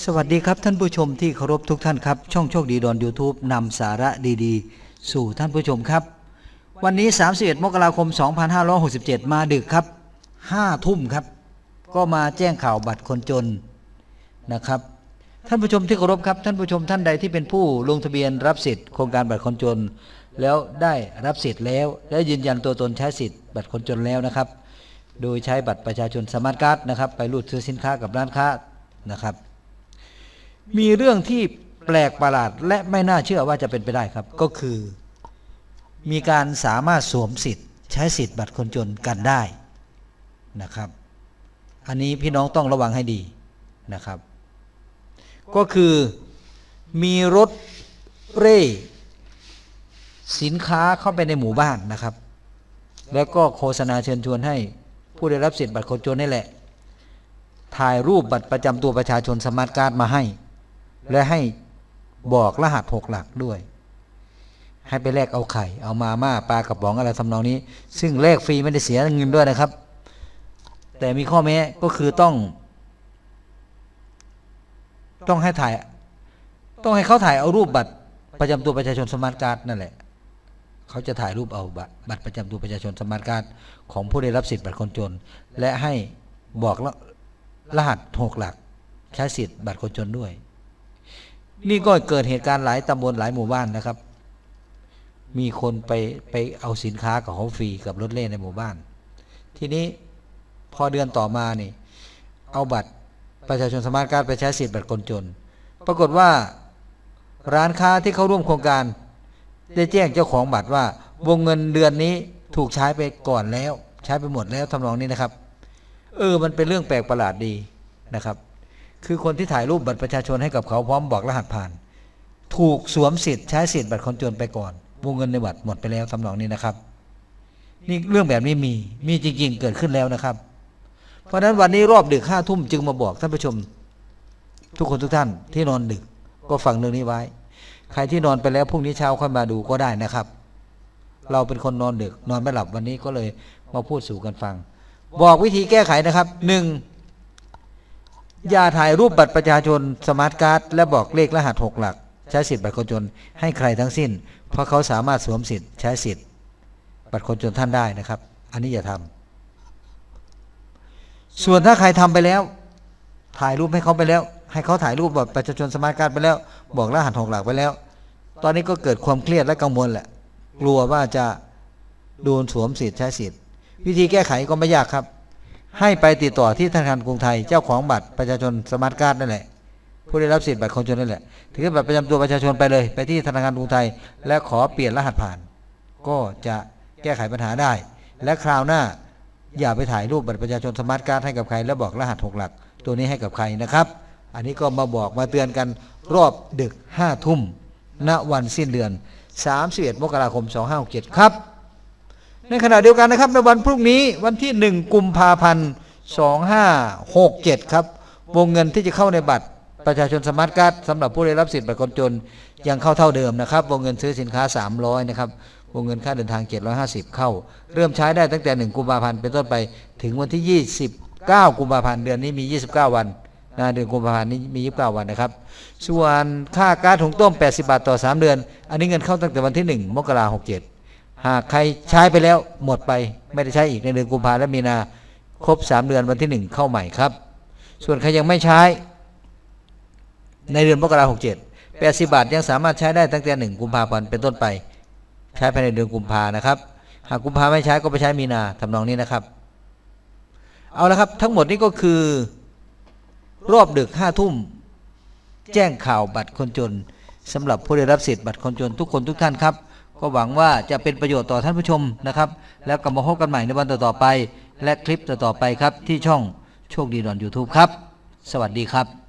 สวัสดีครับท่านผู้ชมที่เคารพทุกท่านครับ ช่องโชคดีดอน YouTube นำสาระดีๆ สู่ท่านผู้ชมครับ วันนี้ 31 มกราคม 2567 มาดึกครับ 5 ทุ่มครับ ก็มาแจ้งข่าวบัตรคนจนนะครับ ท่านผู้ชมที่เคารพครับ ท่านผู้ชมท่านใดที่เป็นผู้ลงทะเบียนรับสิทธิ์โครงการบัตรคนจน แล้วได้รับสิทธิ์แล้ว และยืนยันตัวตนใช้สิทธิ์บัตรคนจนแล้วนะครับ โดยใช้บัตรประชาชนสมาร์ทการ์ดนะครับ ไปรูดซื้อสินค้ากับร้านค้านะครับ มีเรื่องที่แปลกประหลาดและไม่น่าเชื่อว่าจะเป็นไปได้ครับ ก็คือ มีการสามารถสวมสิทธิ์ ใช้สิทธิ์บัตรคนจนกันได้นะครับ อันนี้พี่น้องต้องระวังให้ดีนะครับ ก็คือมีรถเร่สินค้าเข้าไปในหมู่บ้านนะครับ แล้วก็โฆษณาเชิญชวนให้ผู้ได้รับสิทธิ์บัตรคนจนนี่แหละ ถ่ายรูปบัตรประจำตัวประชาชนสมาร์ทการ์ดมาให้ และให้บอกรหัสหกหลักด้วย ให้ไปแลกเอาไข่ เอามาม่าปลากระป๋องอะไรทำนองนี้ ซึ่งแลกฟรีไม่ได้เสียเงินด้วยนะครับ แต่มีข้อแม้ก็คือต้อง ต้องให้ถ่าย ต้องให้เขาถ่ายเอารูปบัตรประจำตัวประชาชนสมาร์ทการ์ดนั่นแหละเขาจะถ่ายรูปเอาบัตรบัตรประจำตัวประชาชนสมาร์ทการ์ดของผู้ได้รับสิทธิ์บัตรคนจน และให้บอกรหัสหกหลัก ใช้สิทธิ์บัตรคนจนด้วย นี่ก็เกิดเหตุการณ์หลายตำบลหลายหมู่บ้านนะครับ มีคนไปไปเอาสินค้ากับเขาฟรีกับรถเล่ในหมู่บ้าน ทีนี้พอเดือนต่อมานี่ เอาบัตรประชาชนสมาร์ทการ์ดไปใช้สิทธิ์บัตรคนจน ปรากฏว่าร้านค้าที่เข้าร่วมโครงการ ได้แจ้งเจ้าของบัตรว่า วงเงินเดือนนี้ถูกใช้ไปก่อนแล้ว ใช้ไปหมดแล้วทำนองนี้นะครับ เออมันเป็นเรื่องแปลกประหลาดดีนะครับ คือคนที่ถ่ายรูปบัตรประชาชนให้กับเขาพร้อมบอกรหัสผ่าน ถูกสวมสิทธิ์ใช้สิทธิ์บัตรคนจนไปก่อนวงเงินในบัตรหมดไปแล้วทำนองนี้นะครับ นี่เรื่องแบบนี้มีมีจริง ๆ เกิดขึ้นแล้วนะครับ เพราะฉะนั้นวันนี้รอบดึกห้าทุ่มจึงมาบอกท่านผู้ชม ทุกคนทุกท่านที่นอนดึก ก็ฟังเรื่องนี้ไว้ ใครที่นอนไปแล้วพรุ่งนี้เช้าค่อยมาดูก็ได้นะครับ เราเป็นคนนอนดึก นอนไม่หลับวันนี้ก็เลยมาพูดสู่กันฟัง บอกวิธีแก้ไขนะครับหนึ่ง อย่าถ่ายรูปบัตรประชาชนสมาร์ทการ์ดและบอกเลขรหัสหกหลัก ใช้สิทธิ์บัตรคนจนให้ใครทั้งสิ้น เพราะเขาสามารถสวมสิทธิ์ใช้สิทธิ์บัตรคนจนท่านได้นะครับ อันนี้อย่าทำส่วนถ้าใครทำไปแล้ว ถ่ายรูปให้เขาไปแล้ว ให้เขาถ่ายรูปบัตรประชาชนสมาร์ทการ์ดไปแล้ว บอกรหัสหกหลักไปแล้ว ตอนนี้ก็เกิดความเครียดและกังวลแหละ กลัวว่าจะโดนสวมสิทธิ์ใช้สิทธิ์วิธีแก้ไขก็ไม่ยากครับ ให้ไปติดต่อที่ธนาคารกรุงไทยเจ้าของบัตรประชาชนสมาร์ทการ์ดนั่นแหละ ผู้ได้รับสิทธิ์บัตรคนจนนั่นแหละถือบัตรประจำตัวประชาชนไปเลย ไปที่ธนาคารกรุงไทย และขอเปลี่ยนรหัสผ่าน ก็จะแก้ไขปัญหาได้ และคราวหน้าอย่าไปถ่ายรูปบัตรประชาชนสมาร์ทการ์ดให้กับใคร แล้วบอกรหัสหกหลัก ตัวนี้ให้กับใครนะครับ อันนี้ก็มาบอกมาเตือนกันรอบดึกห้าทุ่มณวันสิ้นเดือน 31 มกราคม 2567 ครับ ในขณะเดียวกันนะครับในวันพรุ่งนี้วันที่ 1 กุมภาพันธ์ 2567 ครับ วงเงินที่จะเข้าในบัตรประชาชนสมาร์ทการ์ดสำหรับผู้ได้รับสิทธิ์บัตรคนจนยังเข้าเท่าเดิมนะครับ วงเงินซื้อสินค้า 300 นะครับ วงเงินค่าเดินทาง 750 เข้า เริ่มใช้ได้ตั้งแต่ 1 กุมภาพันธ์เป็นต้นไปถึงวันที่ 29 กุมภาพันธ์เดือนนี้มี 29 วันนะเดือนกุมภาพันธ์นี้มี 29 วันนะครับ ส่วนค่าการ์ดถุงต้ม 80 บาทต่อ 3 เดือน อันนี้เงินเข้าตั้งแต่วันที่ 1 มกราคม67 หากใครใช้ไปแล้วหมดไปไม่ได้ใช้อีกในเดือนกุมภาและมีนาครบ3เดือนวันที่1เข้าใหม่ครับ ส่วนใครยังไม่ใช้ ในเดือนมกราคม67 80บาทยังสามารถใช้ได้ตั้งแต่1กุมภาพันธ์เป็นต้นไป ใช้ภายในเดือนกุมภานะครับ หากกุมภาไม่ใช้ก็ไปใช้มีนาทำนองนี้นะครับ เอาละครับทั้งหมดนี้ก็คือ รอบดึกห้าทุ่ม แจ้งข่าวบัตรคนจนสำหรับผู้ได้รับสิทธิ์บัตรคนจนทุกคนทุกท่านครับ ก็หวังว่าจะเป็นประโยชน์ต่อท่านผู้ชมนะครับ แล้วกลับมาพบกันใหม่ในวันต่อๆไป และคลิปต่อๆไปครับที่ช่องโชคดีดอนยูทูบครับ สวัสดีครับ